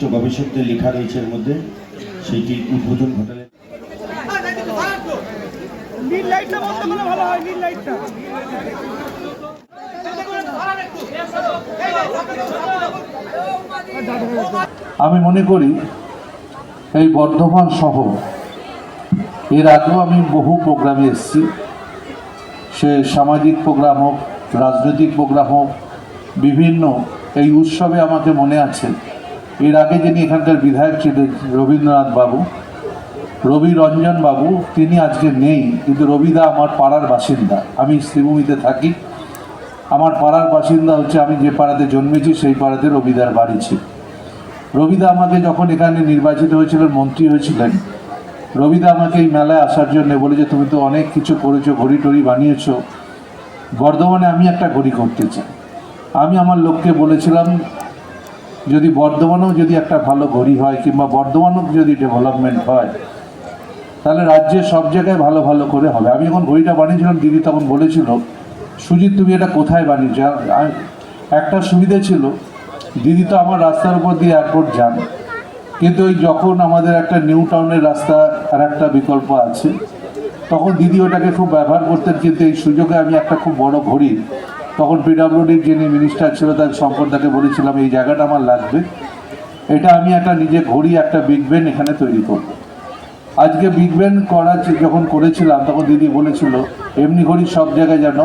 বিশিষ্ট গবেষকদের লেখা রয়েছে মধ্যে। সেইটি উদ্বোধন ঘটালেন। আমি মনে করি, এই বর্ধমান শহর এর আগেও আমি বহু প্রোগ্রামে এসেছি। সে সামাজিক প্রোগ্রাম হোক, রাজনৈতিক প্রোগ্রাম হোক, বিভিন্ন এই উৎসবে আমাকে মনে আছে। এর আগে যিনি এখানকার বিধায়ক ছিলেন রবীন্দ্রনাথ বাবু, রবি রঞ্জন বাবু, তিনি আজকে নেই, কিন্তু রবিদা আমার পাড়ার বাসিন্দা। আমি শ্রীভূমিতে থাকি। আমার পাড়ার বাসিন্দা হচ্ছে আমি যে পাড়াতে জন্মেছি, সেই পাড়াতে রবিদার বাড়ি ছিল। রবিদা আমাকে যখন এখানে নির্বাচিত হয়েছিলেন, মন্ত্রী হয়েছিলেন রবিদা আমাকে এই মেলায় আসার জন্য বলে যে, তুমি তো অনেক কিছু করেছ, ঘড়ি টড়ি বানিয়েছো। বর্ধমানে আমি একটা ঘড়ি করতে চাই। আমি আমার লোককে বলেছিলাম যদি বর্ধমানেও যদি একটা ভালো ঘড়ি হয় কিংবা বর্ধমানেও যদি ডেভেলপমেন্ট হয়, তাহলে রাজ্যের সব জায়গায় ভালো ভালো করে হবে। আমি যখন ঘড়িটা বানিয়েছিলাম, দিদি তখন বলেছিল, সুজিত, তুমি এটা কোথায় বানিয়েছো? একটা সুবিধে ছিল, দিদি তো আমার রাস্তার উপর দিয়ে এয়ারপোর্ট যান। কিন্তু ওই যখন আমাদের একটা নিউ টাউনের রাস্তা আর একটা বিকল্প আছে, তখন দিদি ওটাকে খুব ব্যবহার করতেন, কিন্তু এই সুযোগে আমি একটা খুব বড় ঘড়ি তখন পিডাব্লিউডির যিনি মিনিস্টার ছিল, তার শঙ্করদাকে বলেছিলাম, এই জায়গাটা আমার লাগবে। এটা আমি একটা নিজে ঘড়ি, একটা বিগ বেন এখানে তৈরি করব। আজকে বিগ বেন করা যখন করেছিলাম, তখন দিদি বলেছিল, এমনি ঘড়ি সব জায়গায় যেন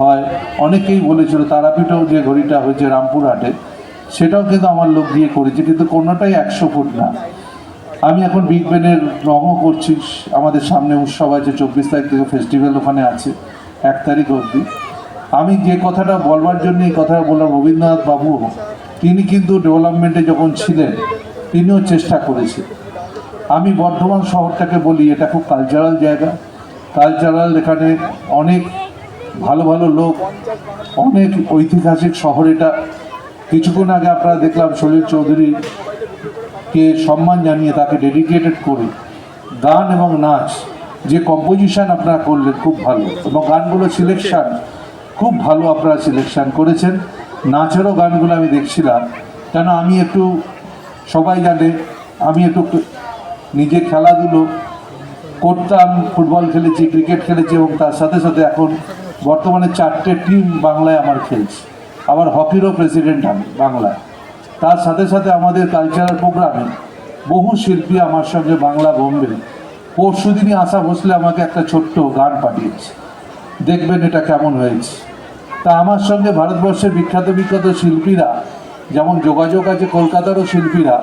হয়। অনেকেই বলেছিল, তারাপীঠেও যে ঘড়িটা হয়েছে রামপুরহাটে, সেটাও কিন্তু আমার লোক দিয়ে করেছে, কিন্তু কোনোটাই একশো ফুট না। আমি এখন বিগ বেনের রঙও করছি। আমাদের সামনে উৎসব আছে, চব্বিশ তারিখ থেকে ফেস্টিভ্যাল ওখানে আছে, এক তারিখ অবধি। আমি যে কথাটা বলবার জন্য এই কথা বললাম রবীন্দ্রনাথ বাবু, তিনি কিন্তু ডেভেলপমেন্টে যখন ছিলেন, তিনিও চেষ্টা করেছেন। আমি বর্ধমান শহরটাকে বলি, এটা খুব কালচারাল জায়গা। কালচারাল এখানে অনেক ভালো ভালো লোক, অনেক ঐতিহাসিক শহর এটা। কিছুক্ষণ আগে আপনারা দেখলাম সলিল চৌধুরী কে সম্মান জানিয়ে তাকে ডেডিকেটেড করে গান এবং নাচ, যে কম্পোজিশান আপনারা করলেন খুব ভালো। এবং গানগুলো সিলেকশন খুব ভালো আপনারা সিলেকশান করেছেন। নাচেরও গানগুলো আমি দেখছিলাম। কেন আমি একটু, সবাই জানে, আমি একটু নিজে খেলাধুলো করতাম, ফুটবল খেলেছি, ক্রিকেট খেলেছি এবং তার সাথে সাথে এখন বর্তমানে চারটে টিম বাংলায় আমার খেলছে। আবার হকিরও প্রেসিডেন্ট আমি, বাংলায়। তার সাথে সাথে আমাদের কালচারাল প্রোগ্রামে বহু শিল্পী আমার সঙ্গে বাংলা বোম্বে পরশু দিনই আশা ভোসলে আমাকে একটা ছোট্ট গান পাঠিয়েছে। দেখবেন এটা কেমন হয়েছে। তা আমার সঙ্গে ভারতবর্ষের বিখ্যাত বিখ্যাত শিল্পীরা, যেমন যোগাযোগ আছে কলকাতারও শিল্পীরা,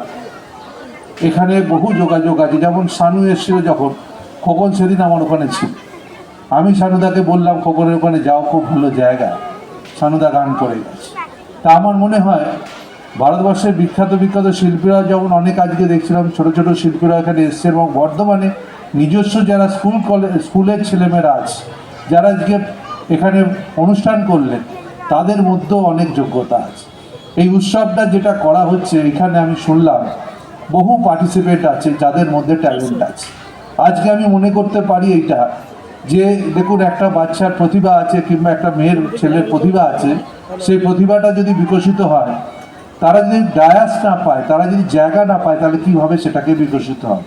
এখানে বহু যোগাযোগ আছে। যেমন সানু এসেছিল যখন, খোকন সেদিন আমার ওখানে ছিল। আমি সানুদাকে বললাম, খোকনের ওখানে যাও, খুব ভালো জায়গা। সানুদা গান করে গেছে। তা আমার মনে হয়, ভারতবর্ষের বিখ্যাত বিখ্যাত শিল্পীরা যেমন অনেক আজকে দেখছিলাম, ছোট ছোট শিল্পীরা এখানে এসছে এবং বর্ধমানে নিজস্ব যারা স্কুল কলেজ স্কুলের ছেলেমেয়েরা আছে, যারা আজকে এখানে অনুষ্ঠান করলেন তাদের মধ্যেও অনেক যোগ্যতা আছে। এই উৎসবটা যেটা করা হচ্ছে, এখানে আমি শুনলাম বহু পার্টিসিপেট আছে যাদের মধ্যে ট্যালেন্ট আছে। আজকে আমি মনে করতে পারি এইটা যে, দেখুন, একটা বাচ্চার প্রতিভা আছে কিংবা একটা মেয়ের ছেলের প্রতিভা আছে, সেই প্রতিভাটা যদি বিকশিত হয়, তারা যদি ডায়াস না পায়, তারা যদি জায়গা না পায়, তাহলে কীভাবে সেটাকে বিকশিত হয়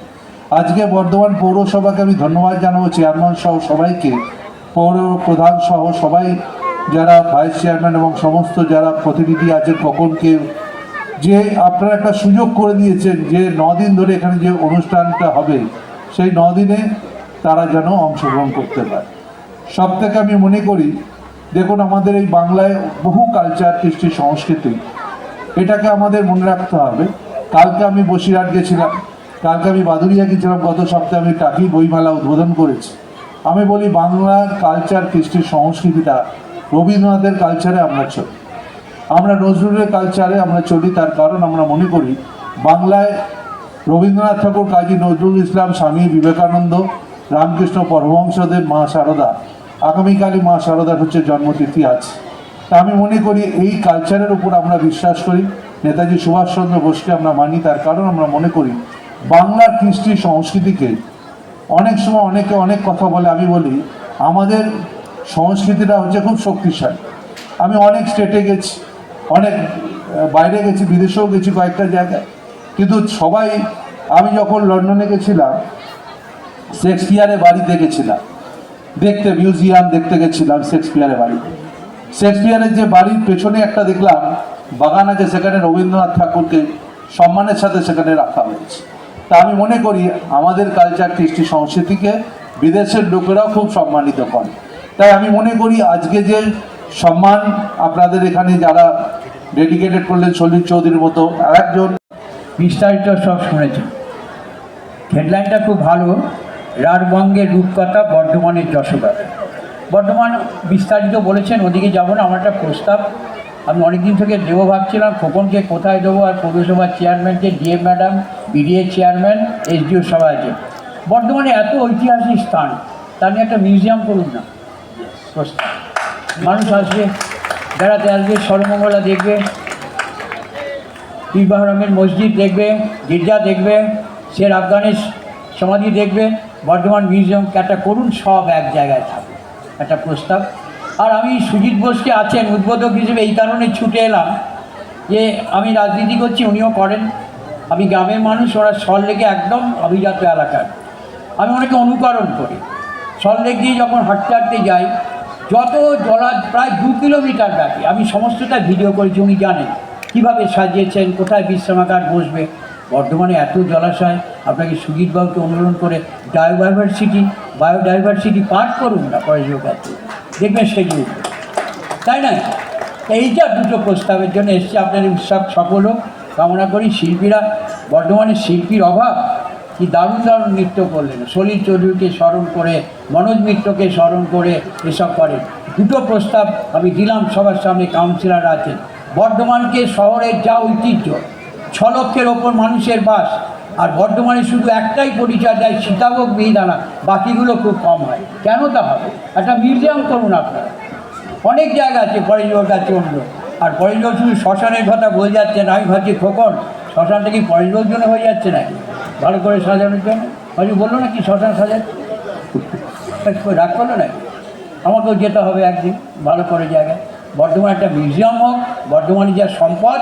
আজকে বর্ধমান পৌরসভাকে আমি ধন্যবাদ জানাব চেয়ারম্যান সহ সবাইকে। পৌর প্রধান সহ সবাই যারা ভাইস চেয়ারম্যান এবং সমস্ত যারা প্রতিনিধি আছেন কখনকে যে আপনারা একটা সুযোগ করে দিয়েছেন যে দিন ধরে এখানে যে অনুষ্ঠানটা হবে, সেই দিনে তারা যেন অংশগ্রহণ করতে পারে। সব থেকে আমি মনে করি, দেখুন আমাদের এই বাংলায় বহু কালচার কৃষ্টি, সংস্কৃতি, এটাকে আমাদের মনে রাখতে হবে। কালকে আমি বসিরহাট গেছিলাম, কালকে আমি বাদুরিয়া গেছিলাম, গত সপ্তাহে আমি টাকি বইমেলা উদ্বোধন করেছি। আমি বলি বাংলার কালচার কৃষ্টির সংস্কৃতিটা রবীন্দ্রনাথের কালচারে আমরা চলি। আমরা নজরুলের কালচারে আমরা চলি, তার কারণ আমরা মনে করি বাংলায় রবীন্দ্রনাথ ঠাকুর, কাজী নজরুল ইসলাম, স্বামী বিবেকানন্দ, রামকৃষ্ণ পরমহংসদেব, মা শারদা আগামীকালই মা শারদার হচ্ছে জন্মতিথি আছে তা আমি মনে করি এই কালচারের উপর আমরা বিশ্বাস করি, নেতাজি সুভাষচন্দ্র বোসকে আমরা মানি, তার কারণ আমরা মনে করি বাংলার কৃষ্টি সংস্কৃতিকে অনেক সময় অনেকে অনেক কথা বলে, আমি বলি, আমাদের সংস্কৃতিটা হচ্ছে খুব শক্তিশালী। আমি অনেক স্টেটে গেছি, অনেক বাইরে গেছি, বিদেশেও গেছি কয়েকটা জায়গায়। কিন্তু সবাই, আমি যখন লন্ডনে গেছিলাম, শেক্সপিয়ারের বাড়িতে গেছিলাম। দেখতে, মিউজিয়াম দেখতে গেছিলাম শেক্সপিয়ারের বাড়িতে। শেক্সপিয়ারের যে বাড়ির পেছনে একটা দেখলাম, বাগান আছে, সেখানে রবীন্দ্রনাথ ঠাকুরকে সম্মানের সাথে সেখানে রাখা হয়েছে। তা আমি মনে করি আমাদের কালচার কৃষ্টি, সংস্কৃতিকে বিদেশের লোকেরাও খুব সম্মানিত করে। তাই আমি মনে করি আজকে যে সম্মান আপনাদের এখানে যারা ডেডিকেটেড করলেন সলিল চৌধুরীর মতো আরেকজন, বিস্তারিত সব শুনেছেন হেডলাইনটা খুব ভালো রারবঙ্গের রূপকথা বর্ধমানের যশোগাথা বর্ধমান বিস্তারিত বলেছেন, ওদিকে যাব না, আমার একটা প্রস্তাব। আমি অনেকদিন থেকে দেবো ভাবছিলাম, খোকনকে কোথায় দেবো আর পৌরসভার চেয়ারম্যানকে DM madam BDA chairman SDO সবাই আছে। বর্ধমানে এত ঐতিহাসিক স্থান তা নিয়ে একটা মিউজিয়াম করুন না। প্রস্তাব মানুষ আসবে বেড়াতে আসবে সর্বমঙ্গলা দেখবে পীরবাহরমের মসজিদ দেখবে গির্জা দেখবে শের আফগানের সমাধি দেখবে বর্ধমান মিউজিয়াম একটা করুন সব এক জায়গায় থাকবে একটা প্রস্তাব। আর আমি সুজিত বোসকে আছেন উদ্বোধক হিসেবে এই কারণে ছুটে এলাম যে আমি রাজনীতি করছি উনিও করেন। আমি গ্রামের মানুষ, ওরা সল্লেকে একদম অভিজাত এলাকার। আমি অনেকে অনুকরণ করি। সল্লেক দিয়ে যখন হাঁটতে হাঁটতে যাই, যত জলা, প্রায় দু কিলোমিটার ব্যাপী, আমি সমস্তটা ভিডিও করেছি, উনি জানেন কীভাবে সাজিয়েছেন, কোথায় বিশ্রামাগার বসবে। বর্ধমানে এত জলাশয়, আপনাকে সুজিতবাবুকে অনুরোধ করে বায়োডাইভার্সিটি বায়োডাইভার্সিটি পাঠ করুন না পরেশবাবু কাছে দেখবেন উঠবে তাই না? এইটা দুটো প্রস্তাবের জন্য এসছে আপনার উৎসব সফল হোক। কামনা করি শিল্পীরা, বর্ধমানের শিল্পীর অভাব কি দারুণ দারুণ নৃত্য করলেন। সলিল চৌধুরীকে স্মরণ করে, মনোজ মিত্রকে স্মরণ করে এসব করেন। দুটো প্রস্তাব আমি দিলাম সবার সামনে কাউন্সিলর আছেন বর্ধমানকে শহরের যা ঐতিহ্য, ছ লক্ষের ওপর মানুষের বাস, আর বর্ধমানে শুধু একটাই পরিচয় দেয় সীতাভোগ মিহিদানা বাকিগুলো খুব কম হয়। কেন তা হবে? একটা মিউজিয়াম করুন আপনারা। অনেক জায়গা আছে পরেশবাবুর কাছে অন্য আর পরেশবাবু শুধু শ্মশানের কথা বলে যাচ্ছেন আমি ভাবছি খোকন শ্মশানটা কি পরেশবাবুর জন্য হয়ে যাচ্ছে নাকি? ভালো করে সাজানোর জন্য। হয়তো বলল না কি শ্মশান সাজান রাগ করল নাকি? আমাকেও যেতে হবে একদিন, ভালো করে জায়গায়। বর্ধমান একটা মিউজিয়াম হোক বর্ধমানে যা সম্পদ,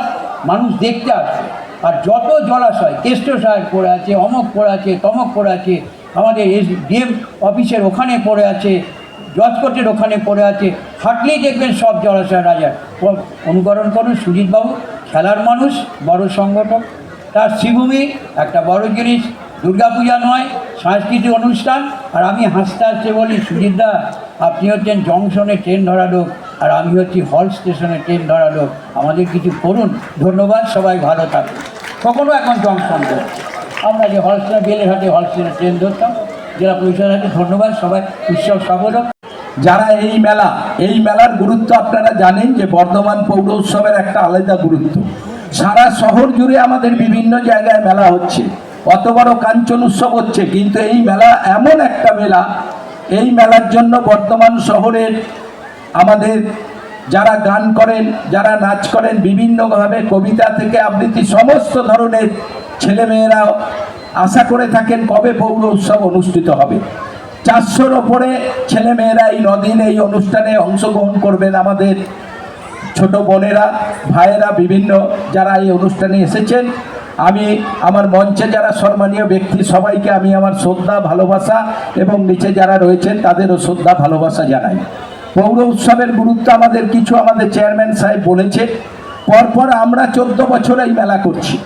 মানুষ দেখতে আসবে। আর যত জলাশয় কেষ্ট সাহেব পড়ে আছে অমক পড়ে আছে তমক পড়ে আছে, আমাদের এস ডিএম অফিসের ওখানে পড়ে আছে জজকোর্টের ওখানে পড়ে আছে। হাঁটলেই দেখবেন সব জলাশয় রাজার অনুকরণ করুন, সুজিতবাবু, খেলার মানুষ, বড় সংগঠক। তার শ্রীভূমি একটা বড় জিনিস। দুর্গাপূজা নয়, সাংস্কৃতিক অনুষ্ঠান। আর আমি হাসতে হাসতে বলি, সুজিতদা, আপনি হচ্ছেন জংশনে ট্রেন ধরা লোক, আর আমি হচ্ছি হল স্টেশনে ট্রেন ধরা লোক। আমাদের কিছু করুন। ধন্যবাদ, সবাই ভালো থাকুন। কখনো এখন জংশন ধরছে আমরা যে হল স্টেশন, বেলেঘাটে হল স্টেশনে ট্রেন ধরতাম, জেলা পরিষদকে ধন্যবাদ, সবাই উৎসব হোক যারা এই মেলা, এই মেলার গুরুত্ব আপনারা জানেন যে বর্ধমান পৌর উৎসবের একটা আলাদা গুরুত্ব। সারা শহর জুড়ে আমাদের বিভিন্ন জায়গায় মেলা হচ্ছে। অত বড় কাঞ্চন উৎসব হচ্ছে, কিন্তু এই মেলা এমন একটা মেলা। এই মেলার জন্য বর্ধমান শহরের আমাদের যারা গান করেন, যারা নাচ করেন, বিভিন্নভাবে কবিতা থেকে আবৃত্তি, সমস্ত ধরনের ছেলেমেয়েরা আশা করে থাকেন কবে পৌর উৎসব অনুষ্ঠিত হবে। চারশোর ওপরে ছেলেমেয়েরা এই নদিন এই অনুষ্ঠানে অংশগ্রহণ করবেন আমাদের ছোট বোনেরা, ভাইয়েরা বিভিন্ন যারা এই অনুষ্ঠানে এসেছেন। আমি আমার মঞ্চে যারা সম্মানীয় ব্যক্তি, সবাইকে আমি আমার শ্রদ্ধা, ভালোবাসা এবং নিচে যারা রয়েছেন তাদেরও শ্রদ্ধা, ভালোবাসা জানাই। পৌর উৎসবের গুরুত্ব আমাদের কিছু আমাদের চেয়ারম্যান সাহেব বলেছে, পরপর আমরা চোদ্দ বছর এই মেলা করছি।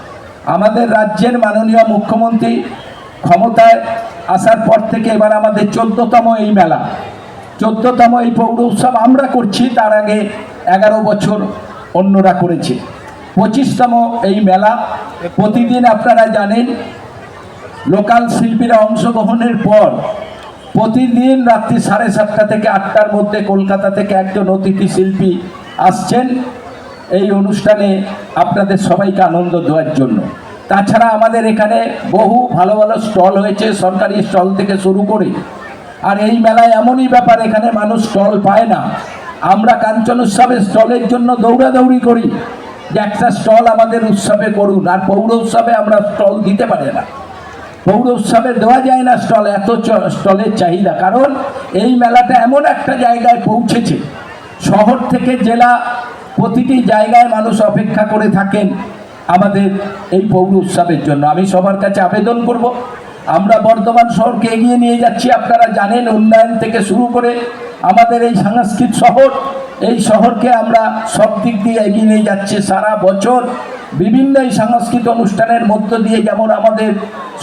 আমাদের রাজ্যের মাননীয় মুখ্যমন্ত্রী ক্ষমতায় আসার পর থেকে এবার আমাদের চোদ্দতম এই মেলা। চোদ্দতম এই পৌর উৎসব আমরা করছি, তার আগে এগারো বছর অন্যরা করেছে। পঁচিশতম এই মেলা, প্রতিদিন আপনারা জানেন, লোকাল শিল্পীরা অংশগ্রহণের পর প্রতিদিন রাত্রি সাড়ে সাতটা থেকে আটটার মধ্যে কলকাতা থেকে একজন অতিথি শিল্পী আসছেন। এই অনুষ্ঠানে আপনাদের সবাইকে আনন্দ দেওয়ার জন্য। তাছাড়া আমাদের এখানে বহু ভালো ভালো স্টল হয়েছে, সরকারি স্টল থেকে শুরু করে। আর এই মেলায় এমনই ব্যাপার, এখানে মানুষ স্টল পায় না। আমরা কাঞ্চন উৎসবের স্টলের জন্য দৌড়াদৌড়ি করি যে একটা স্টল আমাদের উৎসবে করুন, আর পৌর উৎসবে আমরা স্টল দিতে পারি না। পৌর উৎসবে দেওয়া যায় না স্টল, এত স্টলের চাহিদা। কারণ এই মেলাটা এমন একটা জায়গায় পৌঁছেছে। শহর থেকে জেলা প্রতিটি জায়গায় মানুষ অপেক্ষা করে থাকেন। আমাদের এই পৌর উৎসবের জন্য আমি সবার কাছে আবেদন করব। আমরা বর্ধমান শহরকে এগিয়ে নিয়ে যাচ্ছি। আপনারা জানেন উন্নয়ন থেকে শুরু করে আমাদের এই সাংস্কৃতিক শহর, এই শহরকে আমরা সব দিক দিয়ে এগিয়ে নিয়ে যাচ্ছি। সারা বছর বিভিন্ন এই সাংস্কৃতিক অনুষ্ঠানের মধ্য দিয়ে যেমন আমাদের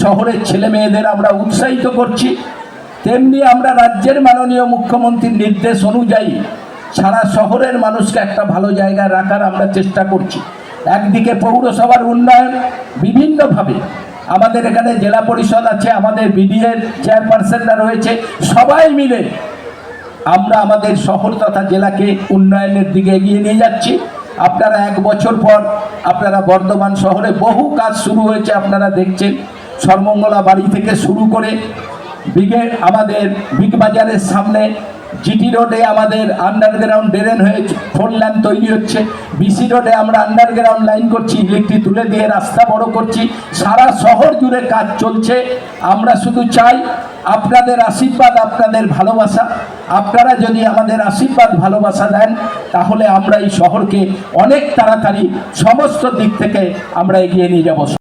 শহরের ছেলে মেয়েদের আমরা উৎসাহিত করছি, তেমনি আমরা রাজ্যের মাননীয় মুখ্যমন্ত্রীর নির্দেশ অনুযায়ী সারা শহরের মানুষকে একটা ভালো জায়গায় রাখার আমরা চেষ্টা করছি। একদিকে পৌরসভার উন্নয়ন বিভিন্নভাবে আমাদের এখানে জেলা পরিষদ আছে, আমাদের বিডিএর চেয়ারপারসনরা রয়েছে, সবাই মিলে আমরা আমাদের শহর তথা জেলাকে উন্নয়নের দিকে এগিয়ে নিয়ে যাচ্ছি। আপনারা এক বছর পর আপনারা বর্ধমান শহরে বহু কাজ শুরু হয়েছে, আপনারা দেখছেন। সর্বমঙ্গলা বাড়ি থেকে শুরু করে বিগে আমাদের বিগ বাজারের সামনে, জিটি রোডে আমাদের আন্ডারগ্রাউন্ড ড্রেন হয়ে ফোর লাইন তৈরি হচ্ছে। বিসি রোডে আমরা আন্ডারগ্রাউন্ড লাইন করছি, ইলেকট্রিক তুলে দিয়ে রাস্তা বড় করছি। সারা শহর জুড়ে কাজ চলছে। আমরা শুধু চাই আপনাদের আশীর্বাদ, আপনাদের ভালোবাসা। আপনারা যদি আমাদের আশীর্বাদ, ভালোবাসা দেন, তাহলে আমরা এই শহরকে অনেক তাড়াতাড়ি সমস্ত দিক থেকে আমরা এগিয়ে নিয়ে যাব।